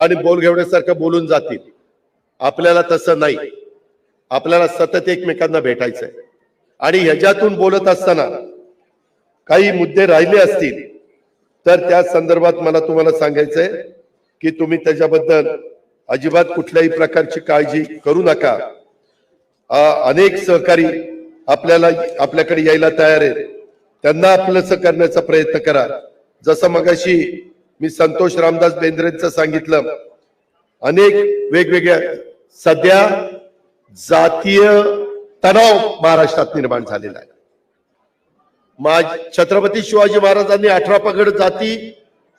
आणि बोल घेवण्यासारखं बोलून जातील. आपल्याला तसं नाही. आपल्याला सतत एकमेकांना भेटायचंय. आणि ह्याच्यातून बोलत असताना काही मुद्दे राहिले असतील तर त्या संदर्भात मला तुम्हाला सांगायचंय की तुम्ही त्याच्याबद्दल अजिबात कुठल्याही प्रकारची काळजी करू नका. अनेक सहकारी आपल्याला आपल्याकडे यायला तयार आहेत. त्यांना आपलंसं करण्याचा प्रयत्न करा. जसं मगाशी मी संतोष रामदास बेंद्रेंचं सांगितलं. अनेक वेगवेगळ्या सध्या जातीय तणाव महाराष्ट्रात निर्माण झालेला आहे. माज छत्रपती शिवाजी महाराजांनी अठरा पगड जाती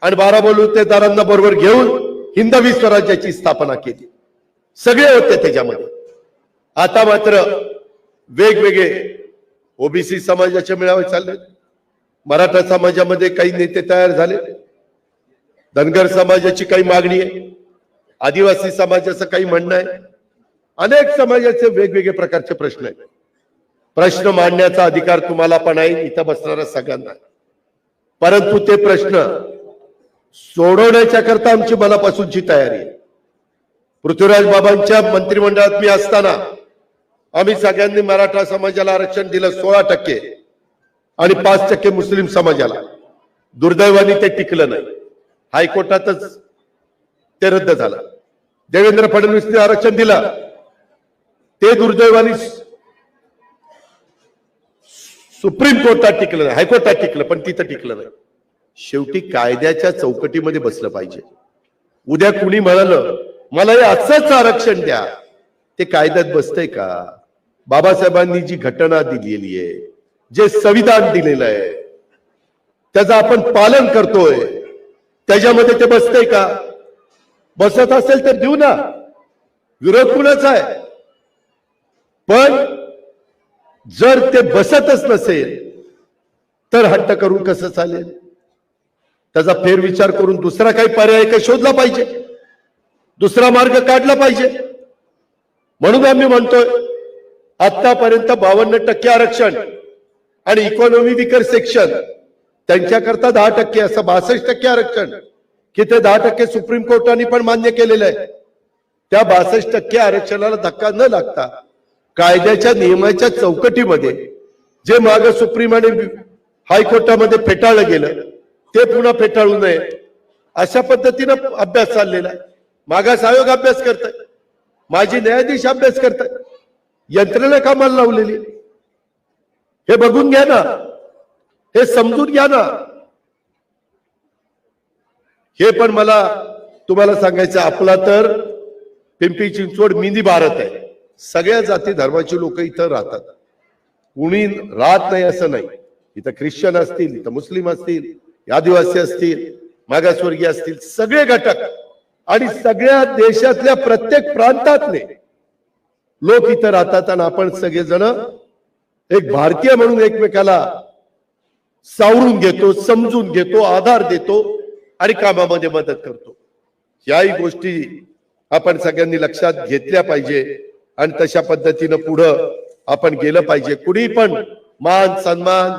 आणि बारा बलुतेदारांना बरोबर घेऊन हिंदवी स्वराज्याची स्थापना केली. सगळे होते त्याच्यामध्ये. आता मात्र वेगवेगळे ओबीसी समाजाचे मेळावे चालले मराठा समाजामध्ये काही नेते तयार झाले धनगर समाजाची काही मागणी आहे? आदिवासी समाजाचं काही म्हणणं आहे? अनेक समाजाचे वेगवेगळे प्रकारचे प्रश्न आहेत. प्रश्न मांडण्याचा अधिकार तुम्हाला पण आहे इथं बसणाऱ्या सगळ्यांना. परंतु ते प्रश्न सोडवण्याच्या करता आमची मनापासूनची तयारी आहे. पृथ्वीराज बाबांच्या मंत्रिमंडळात मी असताना आम्ही सगळ्यांनी मराठा समाजाला आरक्षण दिलं सोळा टक्के आणि पाच टक्के मुस्लिम समाजाला. दुर्दैवाने ते टिकलं नाही. हायकोर्टातच ते रद्द झालं. देवेंद्र फडणवीसने आरक्षण दिलं. ते दुर्दैवाने सुप्रीम कोर्टात टिकलं नाही. हायकोर्टात टिकलं पण तिथं टिकलं नाही. शेवटी कायद्याच्या चौकटीमध्ये बसलं पाहिजे. उद्या कुणी म्हणालं मला हे असंच आरक्षण द्या. ते कायद्यात बसतंय का? बाबासाहेबांनी जी घटना दिलेली आहे जे संविधान दिलेलं आहे त्याचं आपण पालन करतोय. त्याच्यामध्ये ते बसतंय का? बसत असेल तर देऊ ना. विरोध कुणाचा आहे? पण जर ते बसतच नसेल तर हट्ट करून कसं चालेल? त्याचा फेरविचार करून दुसरा काही पर्याय काही शोधला पाहिजे. दुसरा मार्ग काढला पाहिजे. म्हणून आम्ही म्हणतोय आतापर्यंत बावन्न टक्के आरक्षण आणि इकॉनॉमी विकर सेक्शन त्यांच्याकरता दहा टक्के असं बासष्ट टक्के आरक्षण की ते दहा टक्के सुप्रीम कोर्टाने पण मान्य केलेलं आहे. त्या बासष्ट टक्के आरक्षणाला धक्का न लागता कायद्याच्या नियमाच्या चौकटीमध्ये जे माग सुप्रीम आणि हायकोर्टामध्ये फेटाळलं गेलं ते पुन्हा फेटाळू नये. अशा पद्धतीनं अभ्यास चाललेला आहे. मागास आयोग अभ्यास करताय. माजी न्यायाधीश अभ्यास करताय. यंत्रणा कामाला लावलेली. हे बघून घ्या ना. हे समजून घ्या ना. हे पण मला तुम्हाला सांगायचं आपला तर पिंपरी चिंचवड मिनी भारत आहे. सगळ्या जाती धर्माची लोक इथं राहतात. कुणी राहत नाही असं नाही. इथं ख्रिश्चन असतील इथं मुस्लिम असतील आदिवासी असतील मागासवर्गीय असतील सगळे घटक. आणि सगळ्या देशातल्या प्रत्येक प्रांतातले लोक इथं राहतात आणि आपण सगळेजण एक भारतीय म्हणून एकमेकाला सावरून घेतो समजून घेतो आधार देतो आणि कामामध्ये मदत करतो. याही गोष्टी आपण सगळ्यांनी लक्षात घेतल्या पाहिजे आणि तशा पद्धतीनं पुढं आपण गेलं पाहिजे. कुणी पण मान सन्मान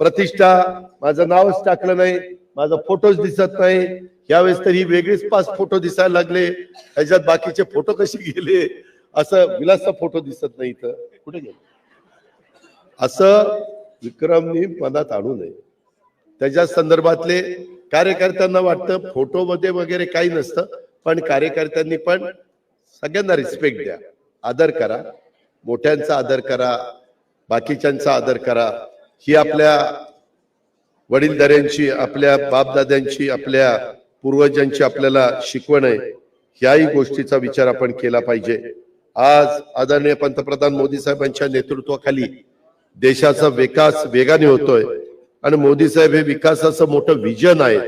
प्रतिष्ठा माझं नावच टाकलं नाही माझा फोटोच दिसत नाही यावेळेस तरी वेगळेच पाच फोटो दिसायला लागले त्याच्यात बाकीचे फोटो कसे गेले असं विलासचा फोटो दिसत नाही इथं. कुठे गेले? असं विक्रमनी मनात आणू नये. त्याच्या संदर्भातले कार्यकर्त्यांना वाटतं फोटोमध्ये वगैरे काही नसतं पण कार्यकर्त्यांनी पण सगळ्यांना रिस्पेक्ट द्या. आदर करा. मोठ्यांचा आदर करा. बाकीच्यांचा आदर करा. ही आपल्या वडीलधाऱ्यांची आपल्या बापदाद्यांची आपल्या पूर्वजांची आपल्याला शिकवण आहे. ह्याही गोष्टीचा विचार आपण केला पाहिजे. आज आदरणीय पंतप्रधान मोदी साहेबांच्या नेतृत्वाखाली देशाचा विकास वेगाने होतोय. आणि मोदी साहेब हे विकासाचं मोठं विजन आहे.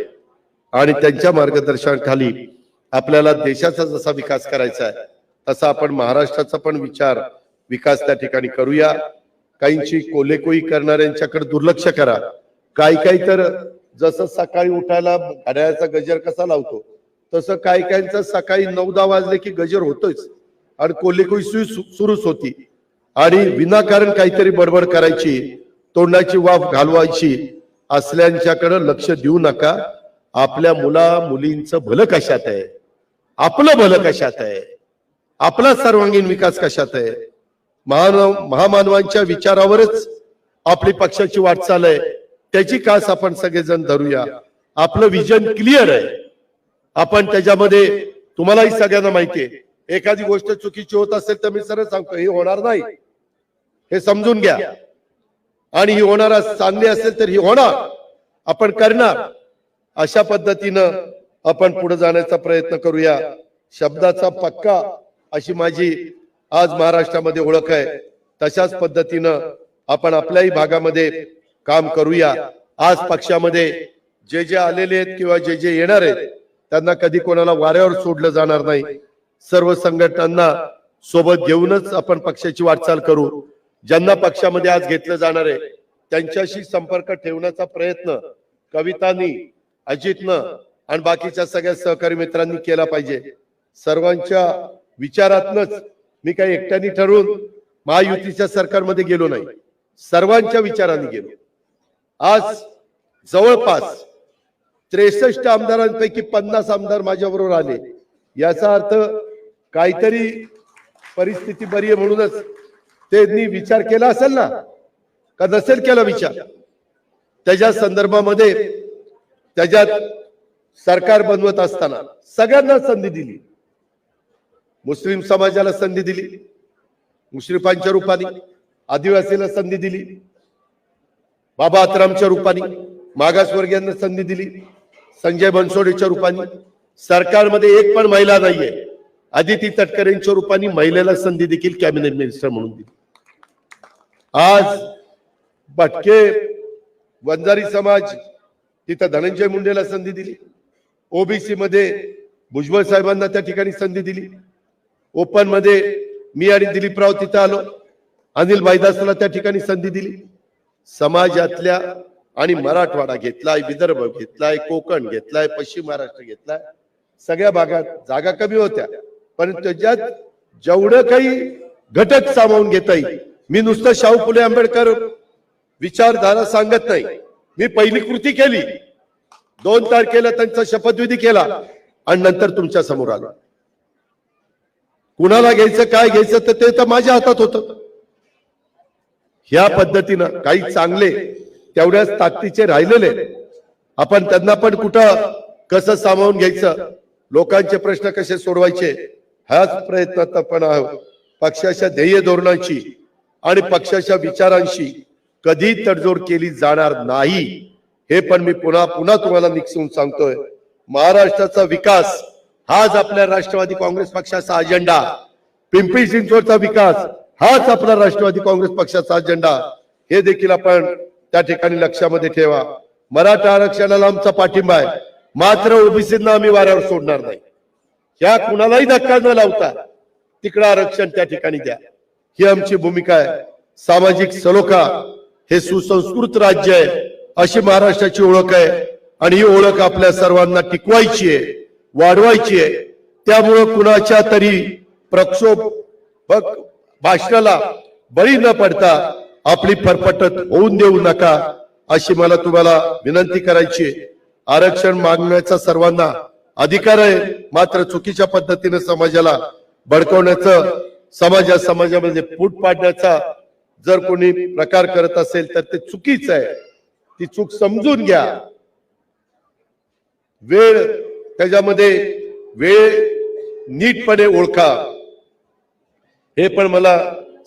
आणि त्यांच्या मार्गदर्शनाखाली आपल्याला देशाचा जसा विकास करायचा आहे तसा आपण महाराष्ट्राचा पण विचार विकास त्या ठिकाणी करूया. काहींची कोलेकोई करणाऱ्यांच्याकडे दुर्लक्ष करा. काही काही तर जसं सकाळी उठायला घड्याळाचा गजर कसा लावतो तसं काही काहींचा सकाळी नऊ दहा वाजले की गजर होतोच. आणि कोलेकोई सु- सुरूच होती. आणि विनाकारण काहीतरी बडबड करायची तोंडाची वाफ घालवायची असल्यांच्याकडे लक्ष देऊ नका. आपल्या मुला मुलींचं भलं कशात आहे? आपलं भलं कशात आहे? आपला सर्वांगीण विकास कशात आहे? महानव महामानवांच्या विचारावरच आपली पक्षाची वाटचाल आहे. त्याची कास आपण सगळेजण धरूया. आपलं विजन क्लिअर आहे. आपण त्याच्यामध्ये तुम्हालाही सगळ्यांना माहिती आहे. एखादी गोष्ट चुकीची होत असेल तर मी सरळ सांगतो हे होणार नाही. हे समजून घ्या. आणि ही होणार चांगली असेल तर ही होणार. आपण करणार. अशा पद्धतीनं आपण पुढे जाण्याचा प्रयत्न करूया. शब्दाचा पक्का अशी माझी आज महाराष्ट्रामध्ये ओळख आहे. तशाच पद्धतीनं आपण आपल्याही भागामध्ये काम करूया. आज पक्षामध्ये जे जे आलेले आहेत किंवा जे जे येणार आहेत त्यांना कधी कोणाला वाऱ्यावर सोडलं जाणार नाही. सर्व संघटनांना सोबत घेऊनच आपण पक्षाची वाटचाल करू. ज्यांना पक्षामध्ये आज घेतलं जाणार आहे त्यांच्याशी संपर्क ठेवण्याचा प्रयत्न कवितांनी अजितनं आणि बाकीच्या सगळ्या सहकारी मित्रांनी केला पाहिजे. सर्वांच्या विचारातनच मी काही एकट्याने ठरवून महायुतीच्या सरकारमध्ये गेलो नाही. सर्वांच्या विचारांनी गेलो. आज जवळपास त्रेसष्ट आमदारांपैकी पन्नास आमदार माझ्याबरोबर आले. याचा अर्थ काहीतरी परिस्थिती बरी आहे म्हणूनच त्यांनी विचार केला असेल ना? का नसेल केला विचार? त्याच्या संदर्भामध्ये त्याच्यात सरकार बनवत असताना सगळ्यांना संधी दिली. मुस्लिम समाजाला संधी दिली. मुश्रीफांच्या रूपाने आदिवासीला संधी दिली. बाबा आतरामच्या रूपाने मागासवर्गीयांना संधी दिली. संजय बनसोडेच्या रूपाने. सरकारमध्ये एक पण महिला नाहीये. आदिती तटकरेंच्या रूपाने महिलेला संधी देखील कॅबिनेट मिनिस्टर म्हणून दिली. आज भटके वंजारी समाज तिथं धनंजय मुंडेला संधी दिली. ओबीसी मध्ये भुजबळ साहेबांना त्या ठिकाणी संधी दिली. ओपनमध्ये मी आणि दिलीपराव तिथं आलो. अनिल भाईदासला त्या ठिकाणी संधी दिली. समाजातल्या आणि मराठवाडा घेतलाय विदर्भ घेतलाय कोकण घेतलाय पश्चिम महाराष्ट्र घेतलाय सगळ्या भागात जागा कमी होत्या. पण त्याच्यात जेवढं काही घटक सामावून घेता येईल मी नुसतं शाहू फुले आंबेडकर विचारधारा सांगत नाही. मी पहिली कृती केली. दोन तारखेला त्यांचा शपथविधी केला आणि नंतर तुमच्यासमोर आलो. कुणाला घ्यायचं काय घ्यायचं तर ते तर माझ्या हातात होतं. ह्या पद्धतीनं काही चांगले तेवढ्याच ताकदीचे राहिलेले. आपण त्यांना पण कुठं कसं सामावून घ्यायचं लोकांचे प्रश्न कसे सोडवायचे ह्याच प्रयत्नात आपण आहोत. पक्षाच्या ध्येय धोरणांची आणि पक्षाच्या विचारांशी कधी तडजोड केली जाणार नाही. हे पण मी पुन्हा पुन्हा तुम्हाला निक्षून सांगतोय. महाराष्ट्राचा विकास हाच आपल्या राष्ट्रवादी काँग्रेस पक्षाचा अजेंडा. पिंपरी चिंचवडचा विकास हाच आपला राष्ट्रवादी काँग्रेस पक्षाचा अजेंडा. हे देखील आपण त्या ठिकाणी लक्षामध्ये ठेवा. मराठा आरक्षणाला आमचा पाठिंबा आहे. मात्र ओबीसींना आम्ही वाऱ्यावर सोडणार नाही. या कुणालाही धक्का न लावता तिकडं आरक्षण त्या ठिकाणी द्या. ही आमची भूमिका आहे. सामाजिक सलोखा हे सुसंस्कृत राज्य आहे अशी महाराष्ट्राची ओळख आहे. आणि ही ओळख आपल्या सर्वांना टिकवायची आहे वाढवायची आहे. त्यामुळं कुणाच्या तरी प्रक्षोभ भाषणाला बळी न पडता आपली फरफटत होऊन देऊ नका अशी मला तुम्हाला विनंती करायची आहे. आरक्षण मागण्याचा सर्वांना अधिकार आहे मात्र चुकीच्या पद्धतीने समाजाला भडकवण्याचं समाजा समाजामध्ये फूट पाडण्याचा जर कोणी प्रकार करत असेल तर ते चुकीचं आहे. ती चूक समजून घ्या. वेळ त्याच्यामध्ये वेळ नीटपणे ओळखा. हे पण मला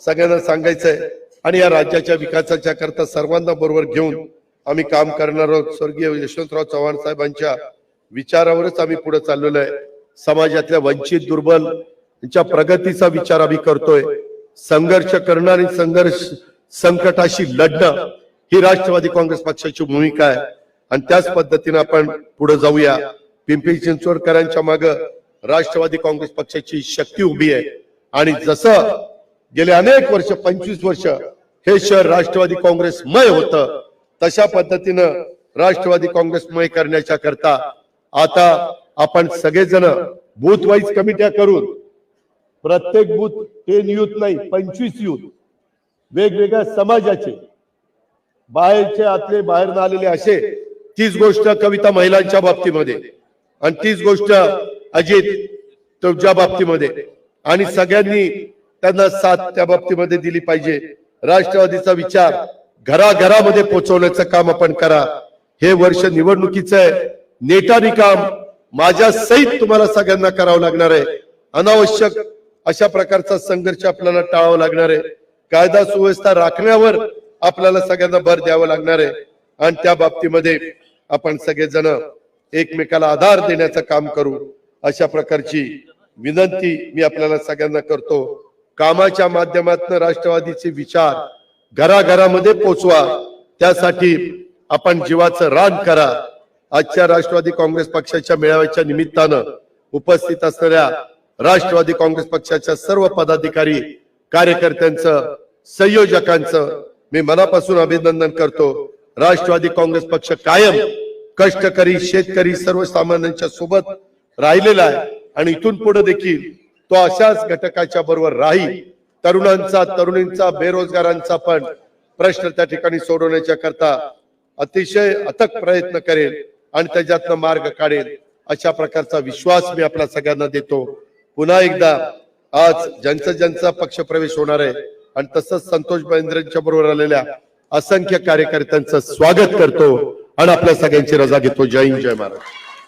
सगळ्यांना सांगायचं आहे आणि या राज्याच्या विकासाच्या करता सर्वांना बरोबर घेऊन आम्ही काम करणार आहोत. स्वर्गीय यशवंतराव चव्हाण साहेबांच्या विचारावरच आम्ही पुढे चाललेलो आहे. समाजातल्या वंचित दुर्बल त्यांच्या प्रगतीचा विचार आम्ही करतोय. संघर्ष करणारी संघर्ष संकटाशी लढणं ही राष्ट्रवादी काँग्रेस पक्षाची भूमिका आहे. आणि त्याच पद्धतीने आपण पुढे जाऊया. पिंपरी चिंचवडकरांच्या माग राष्ट्रवादी काँग्रेस पक्षाची शक्ती उभी आहे. आणि जसं गेले अनेक वर्ष पंचवीस वर्ष हे शहर राष्ट्रवादी काँग्रेसमय होतं तशा पद्धतीनं राष्ट्रवादी काँग्रेसमय करण्याच्या करता आता आपण सगळेजण बूथ वाईज कमिट्या करून प्रत्येक बूथ टेन युथ नाही पंचवीस युथ. वेगवेगळ्या समाजाचे. बाहेरचे आतले बाहेर आलेले असे तीच गोष्ट कविता महिलांच्या बाबतीमध्ये आणि तीच गोष्ट अजित तुमच्या बाबतीमध्ये. आणि सगळ्यांनी त्यांना साथ त्या बाबतीमध्ये दिली पाहिजे. राष्ट्रवादीचा विचार घराघरामध्ये पोहोचवण्याचं काम आपण करा. हे वर्ष निवडणुकीचं आहे. नेटानी काम माझ्या सहित तुम्हाला सगळ्यांना करावं लागणार आहे. अनावश्यक अशा प्रकारचा संघर्ष आपल्याला टाळावा लागणार आहे. कायदा सुव्यवस्था राखण्यावर आपल्याला सगळ्यांना भर द्यावा लागणार आहे. आणि त्या बाबतीमध्ये आपण सगळेजण एकमेकाला आधार देण्याचं काम करू. अशा प्रकारची विनंती मी आपल्याला सगळ्यांना करतो. कामाच्या माध्यमातून राष्ट्रवादीचे विचार घराघरामध्ये पोचवा. त्यासाठी आपण जीवाचं रान करा. आजच्या राष्ट्रवादी काँग्रेस पक्षाच्या मेळाव्याच्या निमित्तानं उपस्थित असणाऱ्या राष्ट्रवादी काँग्रेस पक्षाच्या सर्व पदाधिकारी कार्यकर्त्यांचं संयोजकांचं मी मनापासून अभिनंदन करतो. राष्ट्रवादी काँग्रेस पक्ष कायम कष्टकरी शेतकरी सर्वसामान्यांच्या सोबत राहिलेला आहे आणि इथून पुढे देखील तो अशाच घटकाच्या बरोबर राहील. तरुणांचा तरुणींचा बेरोजगारांचा पण प्रश्न त्या ठिकाणी सोडवण्याच्या करता अतिशय अथक प्रयत्न करेल आणि त्याच्यातनं मार्ग काढेल अशा प्रकारचा विश्वास मी आपल्या सगळ्यांना देतो. पुन्हा एकदा आज ज्यांचा ज्यांचा पक्ष प्रवेश होणार आहे आणि तसंच संतोष महेंद्रच्या बरोबर आलेल्या असंख्य कार्यकर्त्यांचं स्वागत करतो आणि आपल्या सगळ्यांची रजा घेतो. जय हिंद जय महाराज